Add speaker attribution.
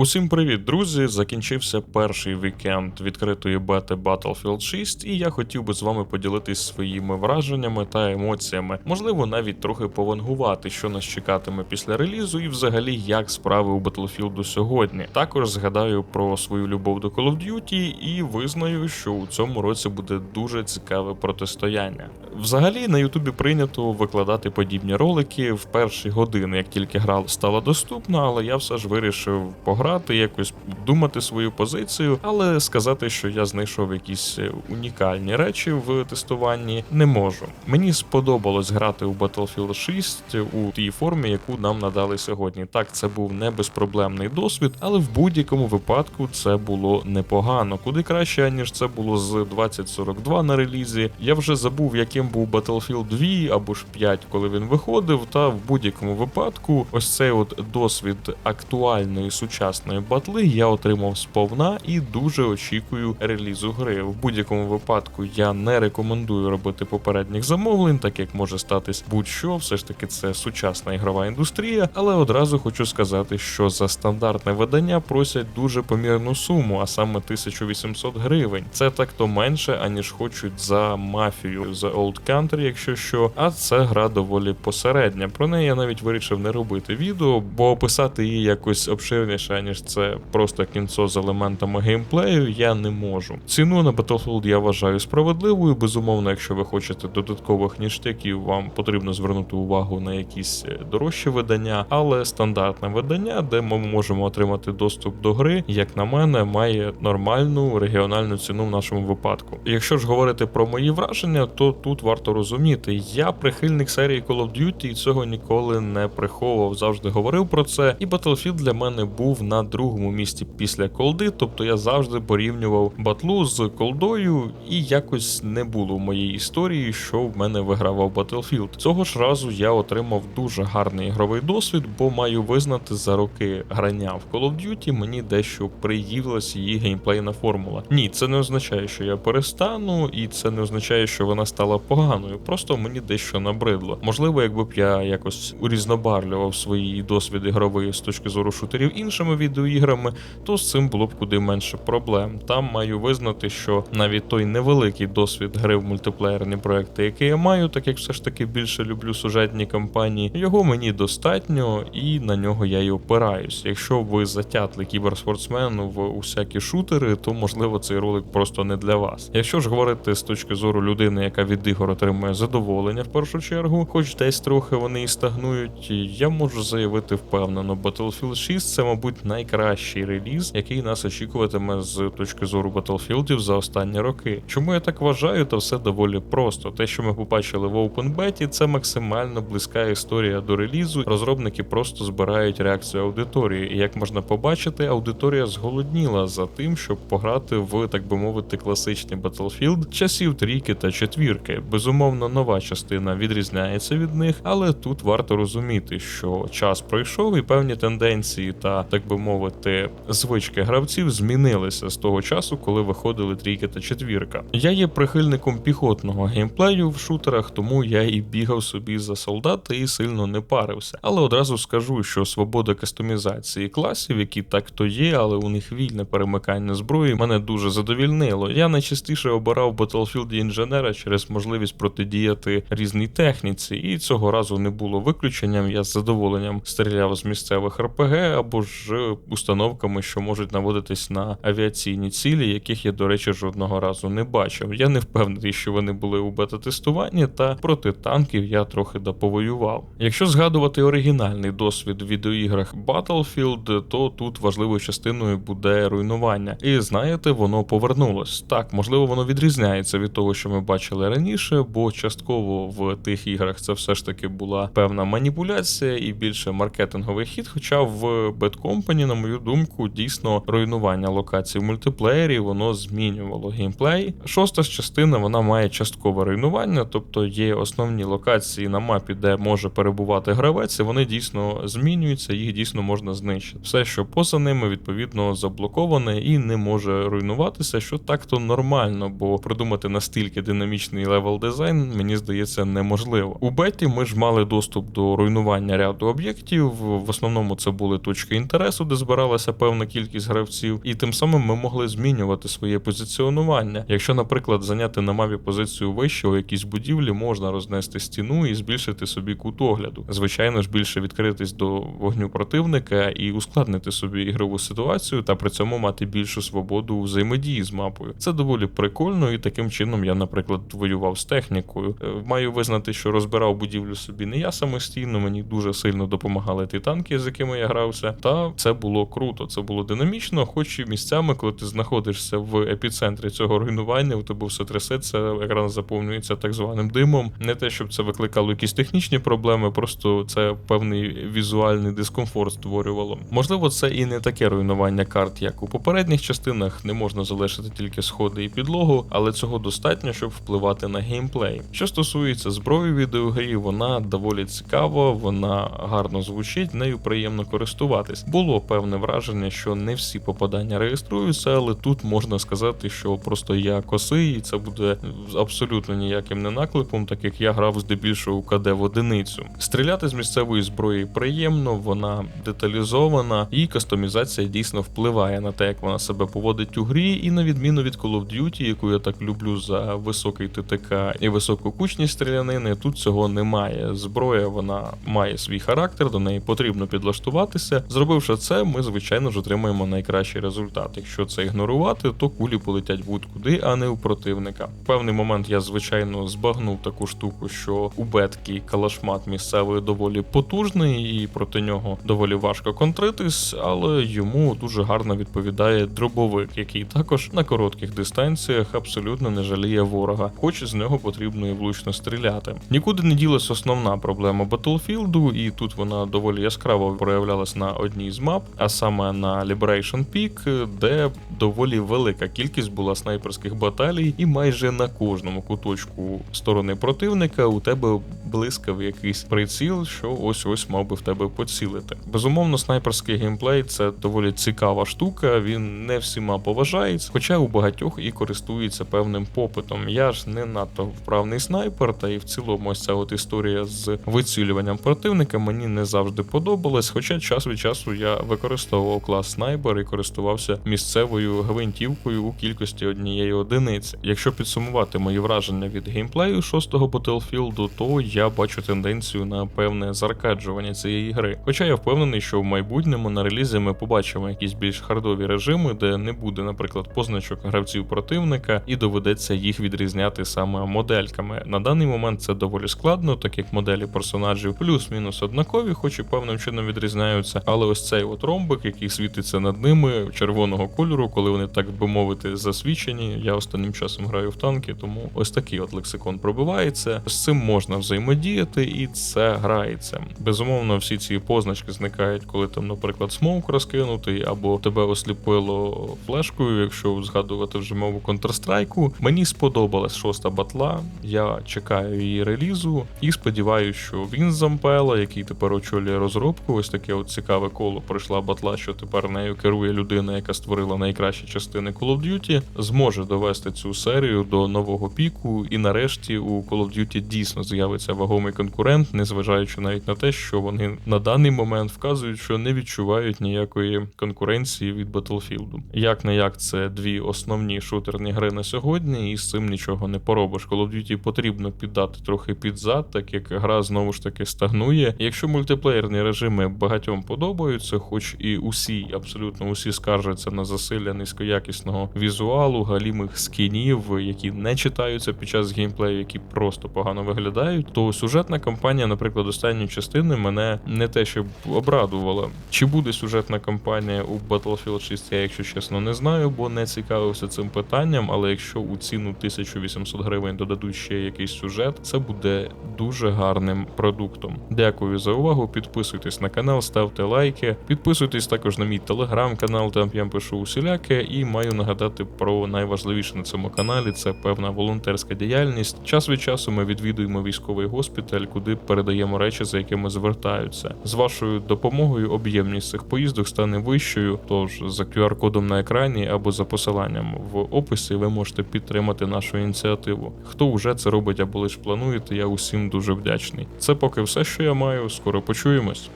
Speaker 1: Усім привіт, друзі! Закінчився перший вікенд відкритої бети Battlefield 6, і я хотів би з вами поділитись своїми враженнями та емоціями. Можливо, навіть трохи повангувати, що нас чекатиме після релізу, і взагалі як справи у Battlefield сьогодні. Також згадаю про свою любов до Call of Duty і визнаю, що у цьому році буде дуже цікаве протистояння. Взагалі на Ютубі прийнято викладати подібні ролики в перші години, як тільки гра стала доступна, але я все ж вирішив пограти, якось думати свою позицію, але сказати, що я знайшов якісь е, унікальні речі в тестуванні, не можу. Мені сподобалось грати у Battlefield 6 у тій формі, яку нам надали сьогодні. Так, це був не безпроблемний досвід, але в будь-якому випадку це було непогано. Куди краще, ніж це було з 2042 на релізі. Я вже забув, яким був Battlefield 2 або ж 5, коли він виходив. Та в будь-якому випадку, ось цей от досвід актуальної сучасної батли я отримав сповна і дуже очікую релізу гри. В будь-якому випадку я не рекомендую робити попередніх замовлень, так як може статись будь-що, все ж таки це сучасна ігрова індустрія. Але одразу хочу сказати, що за стандартне видання просять дуже помірну суму, а саме 1800 гривень. Це так то менше, аніж хочуть за мафію за Old Country, якщо що. А це гра доволі посередня. Про неї я навіть вирішив не робити відео, бо описати її якось обширніше, аніж це просто кінцо з елементами геймплею, я не можу. Ціну на Battlefield я вважаю справедливою. Безумовно, якщо ви хочете додаткових ніштяків, вам потрібно звернути увагу на якісь е, дорожчі видання, але стандартне видання, де ми можемо отримати доступ до гри, як на мене, має нормальну регіональну ціну в нашому випадку. Якщо ж говорити про мої враження, то тут варто розуміти, я прихильник серії Call of Duty і цього ніколи не приховував, завжди говорив про це. І Battlefield для мене був на другому місці після колди, тобто я завжди порівнював батлу з колдою, і якось не було в моїй історії, що в мене вигравав Battlefield. Цього ж разу я отримав дуже гарний ігровий досвід, бо маю визнати за роки грання в Call of Duty мені дещо приївилась її геймплейна формула. Ні, це не означає, що я перестану, і це не означає, що вона стала поганою. Просто мені дещо набридло. Можливо, якби б я якось урізнобарлював свої досвіди ігрові з точки зору шутерів іншими відеоіграми, то з цим було б куди менше проблем. Там маю визнати, що навіть той невеликий досвід гри в мультиплеєрні проекти, який я маю, так як все ж таки більше люблю сюжетні кампанії, його мені достатньо і на нього я й опираюсь. Якщо ви затятли кіберспортсмен в усякі шутери, то можливо цей ролик просто не для вас. Якщо ж говорити з точки зору людини, яка від ігор отримує задоволення в першу чергу, хоч десь трохи вони і стагнують, я можу заявити впевнено, Battlefield 6 це, мабуть, найкращий реліз, який нас очікуватиме з точки зору Battlefield за останні роки. Чому я так вважаю, то все доволі просто. Те, що ми побачили в Open Beta, це максимально близька історія до релізу. Розробники просто збирають реакцію аудиторії. І як можна побачити, аудиторія зголодніла за тим, щоб пограти в так би мовити класичний Battlefield часів трійки та четвірки. Безумовно, нова частина відрізняється від них, але тут варто розуміти, що час пройшов і певні тенденції та так би мовити звички гравців змінилися з того часу, коли виходили трійки та четвірка. Я є прихильником піхотного геймплею в шутерах, тому я і бігав собі за солдата і сильно не парився. Але одразу скажу, що свобода кастомізації класів, які так то є, але у них вільне перемикання зброї, мене дуже задовільнило. Я найчастіше обирав Battlefield інженера через можливість протидіяти різній техніці, і цього разу не було виключенням. Я з задоволенням стріляв з місцевих РПГ або ж установками, що можуть наводитись на авіаційні цілі, яких я, до речі, жодного разу не бачив. Я не впевнений, що вони були у бета-тестуванні, та проти танків я трохи доповоював. Якщо згадувати оригінальний досвід в відеоіграх Battlefield, то тут важливою частиною буде руйнування. І знаєте, воно повернулось. Так, можливо, воно відрізняється від того, що ми бачили раніше, бо частково в тих іграх це все ж таки була певна маніпуляція і більше маркетинговий хід. Хоча в Bad Company, на мою думку, дійсно руйнування локацій в мультиплеєрі воно змінювало геймплей. Шоста ж частина вона має часткове руйнування, тобто є основні локації на мапі, де може перебувати гравець, і вони дійсно змінюються, їх дійсно можна знищити. Все, що поза ними, відповідно, заблоковане і не може руйнуватися, що так-то нормально, бо придумати настільки динамічний левел дизайн, мені здається, неможливо. У беті ми ж мали доступ до руйнування ряду об'єктів. В основному це були точки інтересу, де збиралася певна кількість гравців, і тим самим ми могли змінювати своє позиціонування. Якщо, наприклад, зайняти на мапі позицію вище у якійсь будівлі, можна рознести стіну і збільшити собі кут огляду. Звичайно ж, більше відкритись до вогню противника і ускладнити собі ігрову ситуацію, та при цьому мати більшу свободу у взаємодії з мапою. Це доволі прикольно, і таким чином я, наприклад, воював з технікою. Е, Маю визнати, що розбирав будівлю собі не я самостійно, мені дуже сильно допомагали ті танки, з якими я грався. Та це було круто, це було динамічно, хоч і місцями, коли ти знаходишся в епіцентрі цього руйнування, у тебе все трясеться, екран заповнюється так званим димом. Не те, щоб це викликало якісь технічні проблеми, просто це певний візуальний дискомфорт створювало. Можливо, це і не таке руйнування карт, як у попередніх частинах. Не можна залишити тільки сходи і підлогу, але цього достатньо, щоб впливати на геймплей. Що стосується зброї відеогрі, вона доволі цікава, вона гарно звучить, нею приємно користуватись. Було певне враження, що не всі попадання реєструються, але тут можна сказати, що просто я косий, і це буде абсолютно ніяким не наклепом, так як я грав здебільшого у КД в одиницю. Стріляти з місцевої зброї приємно, вона деталізована, і кастомізація дійсно впливає на те, як вона себе поводить у грі, і на відміну від Call of Duty, яку я так люблю за високий ТТК і високу кучність стрілянини, тут цього немає. Зброя вона має свій характер, до неї потрібно підлаштуватися. Зробивши це, ми звичайно ж отримаємо найкращий результат. Якщо це ігнорувати, то кулі полетять будь-куди, а не у противника. В певний момент я звичайно збагнув таку штуку, що у бетки калашмат місцевий доволі потужний, і проти нього доволі важко контритись, але йому дуже гарно відповідає дробовик, який також на коротких дистанціях абсолютно не жаліє ворога, хоч з нього потрібно і влучно стріляти. Нікуди не ділась основна проблема Battlefield, і тут вона доволі яскраво проявлялась на одній з мап, а саме на Liberation Peak, де доволі велика кількість була снайперських баталій, і майже на кожному куточку сторони противника у тебе блискав якийсь приціл, що ось ось мав би в тебе поцілити. Безумовно, снайперський геймплей це доволі цікава штука. Він не всіма поважається, хоча у багатьох і користується певним попитом. Я ж не надто вправний снайпер, та і в цілому ось ця от історія з вицілюванням противника мені не завжди подобалась. Хоча час від часу я використовував клас снайпер і користувався місцевою гвинтівкою у кількості однієї одиниці. Якщо підсумувати мої враження від геймплею шостого Battlefield, то я бачу тенденцію на певне заркаджування цієї гри. Хоча я впевнений, що в майбутньому на релізі ми побачимо якісь більш хардові режими, де не буде, наприклад, позначок гравців противника, і доведеться їх відрізняти саме модельками. На даний момент це доволі складно, так як моделі персонажів плюс-мінус однакові, хоч і певним чином відрізняються. Але ось цей от ромбик, який світиться над ними червоного кольору, коли вони так би мовити засвічені. Я останнім часом граю в танки, тому ось такий от лексикон пробивається. З цим можна взаємодіяти, і це грається. Безумовно, всі ці позначки зникають, коли там, наприклад, смоук розкинутий, або тебе осліпило флешкою, якщо згадувати вже мову Counter-Strike. Мені сподобалась шоста батла. Я чекаю її релізу і сподіваюся, що він Зампела, який тепер очолює розробку, ось таке от цікаве коло пройшла батла, що тепер нею керує людина, яка створила найкращі частини Call of Duty, зможе довести цю серію до нового піку, і нарешті у Call of Duty дійсно з'явиться вагомий конкурент, незважаючи навіть на те, що вони на даний момент вказують, що не відчувають ніякої конкуренції від Battlefield. Як не як це дві основні шутерні гри на сьогодні, і з цим нічого не поробиш. Call of Duty потрібно піддати трохи під зад, так як гра знову ж таки стагнує. Якщо мультиплеєрні режими багатьом подобаються, хоч і усі, абсолютно усі скаржаться на засилля низькоякісного візуалу, галімих скінів, які не читаються під час геймплею, які просто погано виглядають, то сюжетна кампанія, наприклад, останньої частини мене не те, щоб обрадувала. Чи буде сюжетна кампанія у Battlefield 6, я, якщо чесно, не знаю, бо не цікавився цим питанням. Але якщо у ціну 1800 гривень додадуть ще якийсь сюжет, це буде дуже гарним продуктом. Дякую за увагу. Підписуйтесь на канал, ставте лайки, підписуйтесь також на мій телеграм-канал, там я пишу усіляке, і маю нагадати про найважливіше на цьому каналі це певна волонтерська діяльність. Час від часу ми відвідуємо військовий госпіталь, куди передаємо речі, за якими звертаються. З вашою допомогою об'ємність цих поїздок стане вищою. Тож за QR-кодом на екрані або за посиланням в описі ви можете підтримати нашу ініціативу. Хто вже це робить або лише плануєте, я усім дуже вдячний. Це поки все, що я маю. Скоро почуємось.